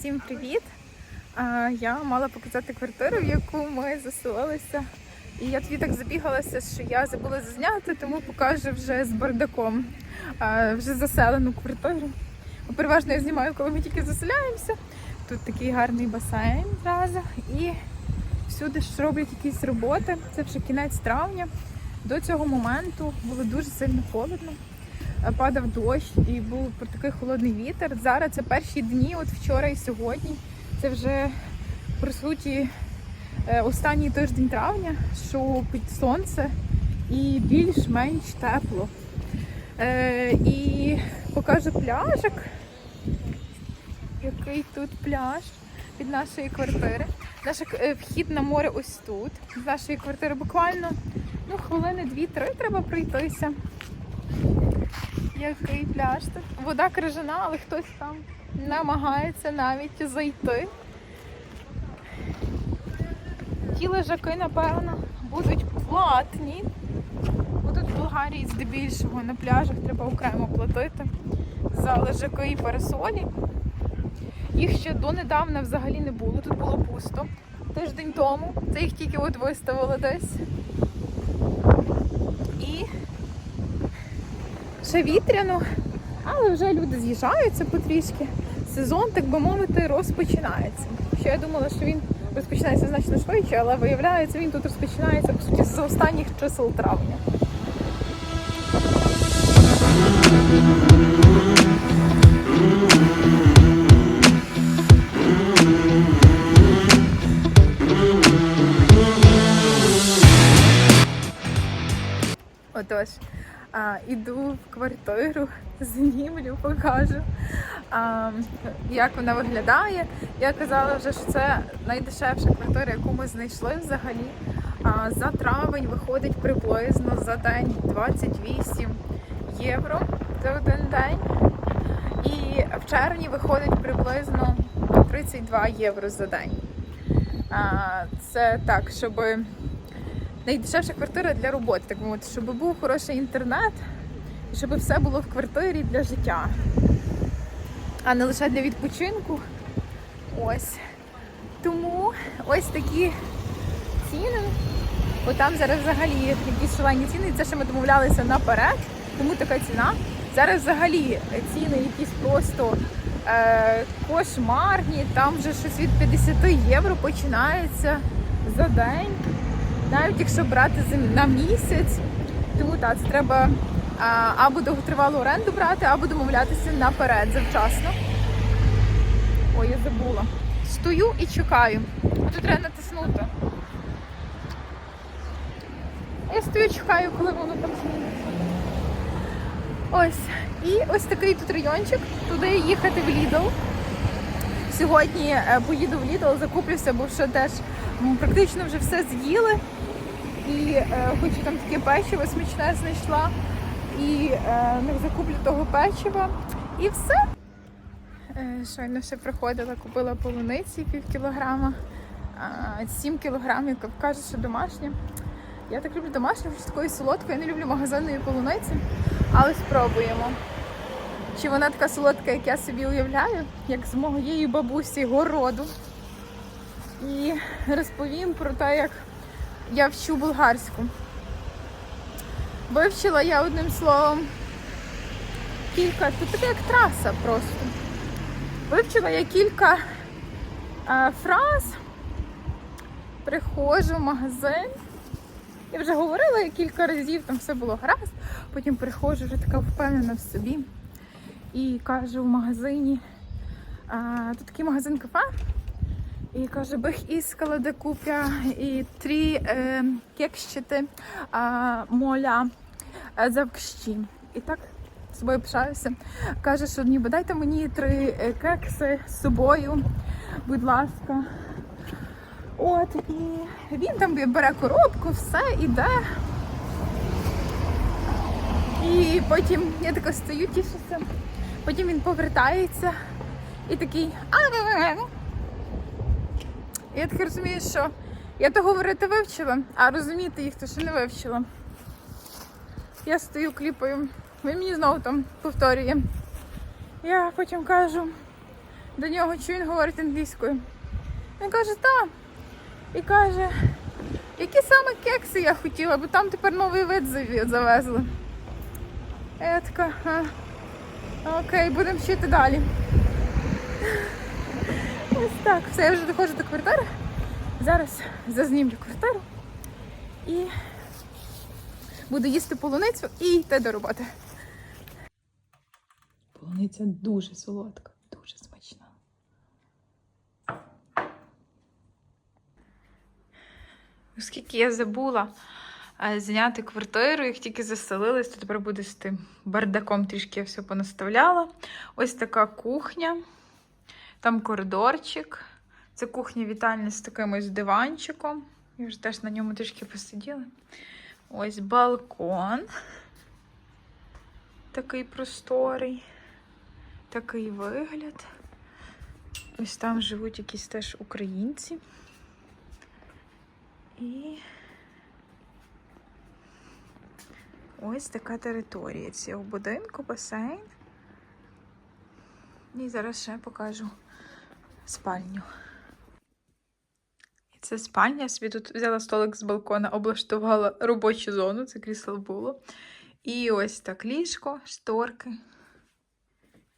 Всім привіт! Я мала показати квартиру, в яку ми заселилися. І я тоді так забігалася, що я забула зазняти, тому покажу вже з бардаком вже заселену квартиру. Переважно я знімаю, коли ми тільки заселяємося. Тут такий гарний басейн зразу. І всюди ж роблять якісь роботи. Це вже кінець травня. До цього моменту було дуже сильно холодно. Е, Падав дощ і був такий холодний вітер. Зараз це перші дні, от вчора і сьогодні. Це вже по суті е, останній тиждень травня, що під сонце і більш-менш тепло. Е, і покажу пляжик. Який тут пляж від нашої квартири. Наш вхід на море ось тут. З нашої квартири буквально ну, хвилини дві-три треба пройтися. Який пляж тут. Вода крижана, але хтось там намагається навіть зайти. Ті лежаки, напевно, будуть платні. Бо тут в Болгарії здебільшого на пляжах треба окремо платити за лежаки і парасолі. Їх ще донедавна взагалі не було, тут було пусто. Тиждень тому. Це їх тільки от виставили десь. І ще вітряно, але вже люди з'їжджаються потрішки. Сезон, так би мовити, розпочинається. Що я думала, що він розпочинається значно швидше, але виявляється, він тут розпочинається по суті з останніх чисел травня. Отож, а, іду в квартиру, знімлю, покажу, а, як вона виглядає. Я казала вже, що це найдешевша квартира, яку ми знайшли взагалі. А, за травень виходить приблизно за день 28 євро за один день. І в червні виходить приблизно 32 євро за день. А, це так, щоб найдешевша квартира для роботи, так мовити, щоб був хороший інтернет, і щоб все було в квартирі для життя, а не лише для відпочинку. Ось. Тому ось такі ціни. Бо там зараз взагалі якісь шалені ціни. Це ще ми домовлялися наперед, тому така ціна. Зараз взагалі ціни якісь просто е, кошмарні. Там вже щось від 50 євро починається за день навіть якщо брати на місяць, тому так, це треба або довготривалу оренду брати, або домовлятися наперед завчасно. Ой, я забула. Стою і чекаю. Тут треба натиснути. Я стою, чекаю, коли воно там зміниться. Ось. І ось такий тут райончик. Туди їхати в Lidl. Сьогодні е, поїду в Lidl, закуплюся, бо що теж практично вже все з'їли. І е, хочу там таке печиво смачне знайшла. І е, не закуплю того печива. І все. Е, щойно ще приходила, купила полуниці пів кілограма, а, 7 кілограмів, кажуть, що домашня. Я так люблю домашню, що такої солодкої, я не люблю магазинної полуниці, але спробуємо. Чи вона така солодка, як я собі уявляю, як з моєї бабусі городу. І розповім про те, як я вчу болгарську. Вивчила я одним словом кілька, тут така як траса просто. Вивчила я кілька е, фраз, приходжу в магазин. Я вже говорила кілька разів, там все було гаразд. Потім приходжу вже така впевнена в собі. І кажу в магазині, тут такий магазин кафе. І каже, бих іскала де купя і три е, кексчити а, моля е, завкщі. І так з собою пишаюся. Каже, що ніби дайте мені три е, кекси з собою, будь ласка. От, і він там бере коробку, все, іде. І потім я така стою, тішуся. Потім він повертається і такий. «А-а-а». Я так розумію, що я то говорити вивчила, а розуміти їх то ще не вивчила. Я стою кліпою, він мені знову там повторює. Я потім кажу, до нього, чи він говорить англійською. Він каже, так. І каже, які саме кекси я хотіла, бо там тепер новий вид завезли. Я така, а, окей, будемо вчити далі. Ось так, все, я вже доходжу до квартири. Зараз зазнімлю квартиру і буду їсти полуницю і йти до роботи. Полуниця дуже солодка, дуже смачна. Оскільки я забула зняти квартиру, як тільки заселилась, то тепер буде з тим бардаком трішки я все понаставляла. Ось така кухня, там коридорчик. Це кухня вітальня з таким ось диванчиком. Я вже теж на ньому трішки посиділа. Ось балкон. Такий просторий, такий вигляд. Ось там живуть якісь теж українці. І ось така територія цього будинку, басейн. І зараз ще покажу спальню. І це спальня. Я собі тут взяла столик з балкона, облаштувала робочу зону, це крісло було. І ось так ліжко, шторки.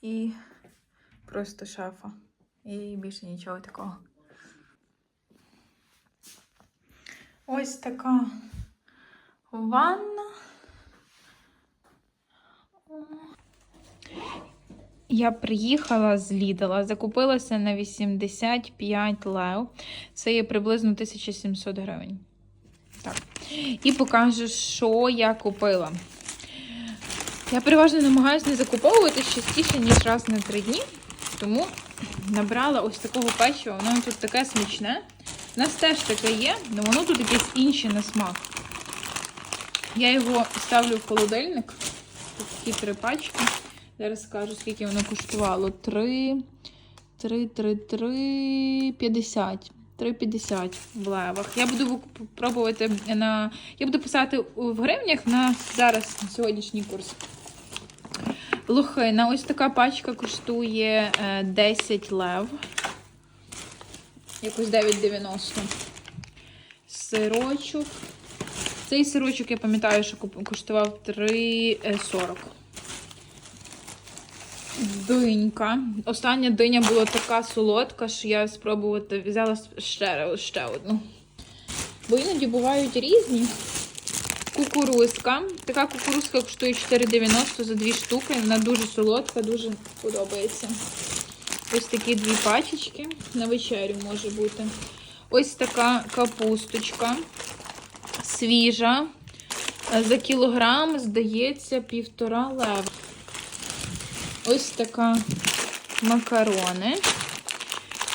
І просто шафа. І більше нічого такого. Ось така ванна. Я приїхала з Лідала, закупилася на 85 лев. Це є приблизно 1700 гривень. Так. І покажу, що я купила. Я переважно намагаюся не закуповувати частіше, ніж раз на три дні. Тому набрала ось такого печива. Воно тут таке смачне. У нас теж таке є, але воно тут якесь інше на смак. Я його ставлю в холодильник. Тут такі три пачки. Зараз скажу, скільки воно коштувало. 3, 3, 3, 3, 50. 3,50 в левах. Я буду пробувати на. Я буду писати в гривнях на зараз на сьогоднішній курс. Лохина. Ось така пачка коштує е, 10 лев. Якось 9,90. Сирочок. Цей сирочок, я пам'ятаю, що коштував 3,40. Динька. Остання диня була така солодка, що я спробувати взяла ще, ще одну. Бо іноді бувають різні. Кукурузка. Така кукурузка коштує 4,90 за дві штуки. Вона дуже солодка, дуже подобається. Ось такі дві пачечки. На вечерю може бути. Ось така капусточка. Свіжа. За кілограм, здається, півтора лева. Ось така макарони.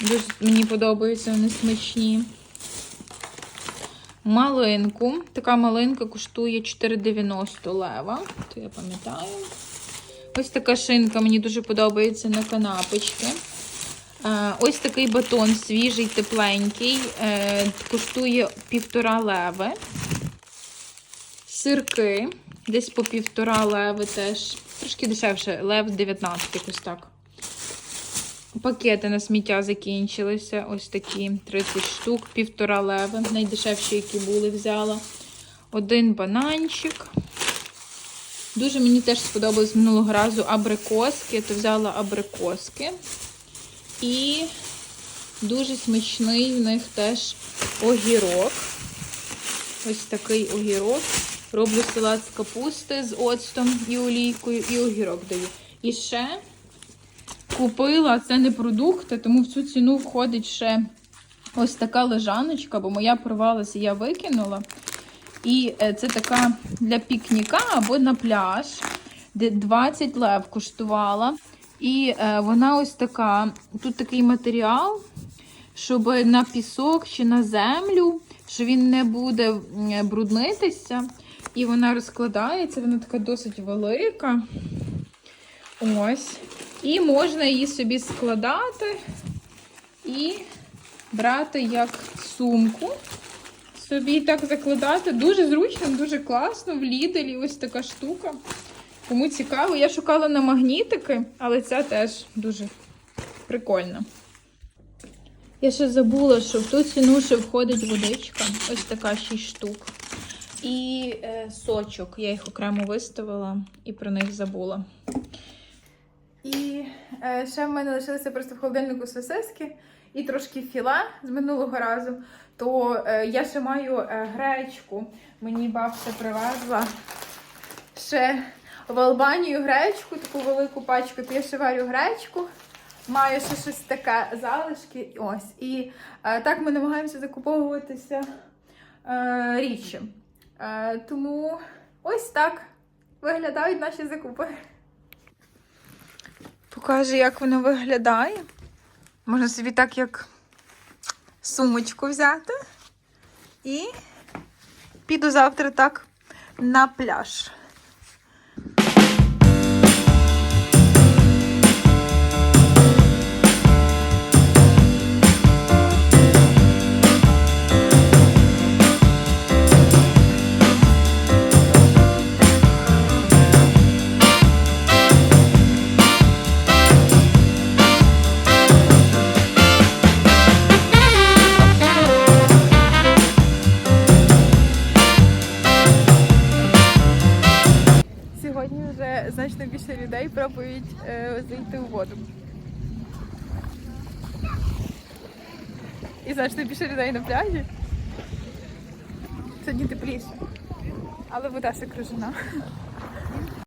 Дуже мені подобаються, вони смачні. Малинку. Така малинка коштує 4,90 лева. То я пам'ятаю. Ось така шинка мені дуже подобається на канапочки. Е, Ось такий батон свіжий, тепленький. е, Коштує півтора леви. Сирки. Десь по півтора леви теж. Трошки дешевше, лев 19, якось так. Пакети на сміття закінчилися. Ось такі 30 штук, півтора леви. Найдешевші, які були, взяла. Один бананчик. Дуже мені теж сподобалось минулого разу абрикоски, то взяла абрикоски. І дуже смачний в них теж огірок. Ось такий огірок. Роблю салат з капусти з оцтом і олійкою, і огірок даю. І ще купила, це не продукти, тому в цю ціну входить ще ось така лежаночка, бо моя порвалася, я викинула. І е, це така для пікніка або на пляж, де 20 лев коштувала. І е, вона ось така. Тут такий матеріал, щоб на пісок чи на землю, що він не буде бруднитися. І вона розкладається, вона така досить велика. Ось. І можна її собі складати і брати як сумку. Собі так закладати. Дуже зручно, дуже класно. В Ліделі ось така штука. Кому цікаво, я шукала на магнітики, але ця теж дуже Прикольно. Я ще забула, що в ту ціну ще входить водичка. Ось така 6 штук. І е, сочок. Я їх окремо виставила і про них забула. І е, ще в мене лишилися просто в холодильнику сосиски і трошки філе з минулого разу. То е, я ще маю е, гречку. Мені бабця привезла ще в Албанію гречку, таку велику пачку, то я ще варю гречку. Маю ще щось таке залишки. Ось. І е, так ми намагаємося закуповуватися е, річчю. Е, тому ось так виглядають наші закупи. Покажу, як воно виглядає. Можна собі так як сумочку взяти. І піду завтра так на пляж. Людей пробують е, зайти у воду. І значно більше людей на пляжі. Сьогодні тепліше. Але вода ще крижана.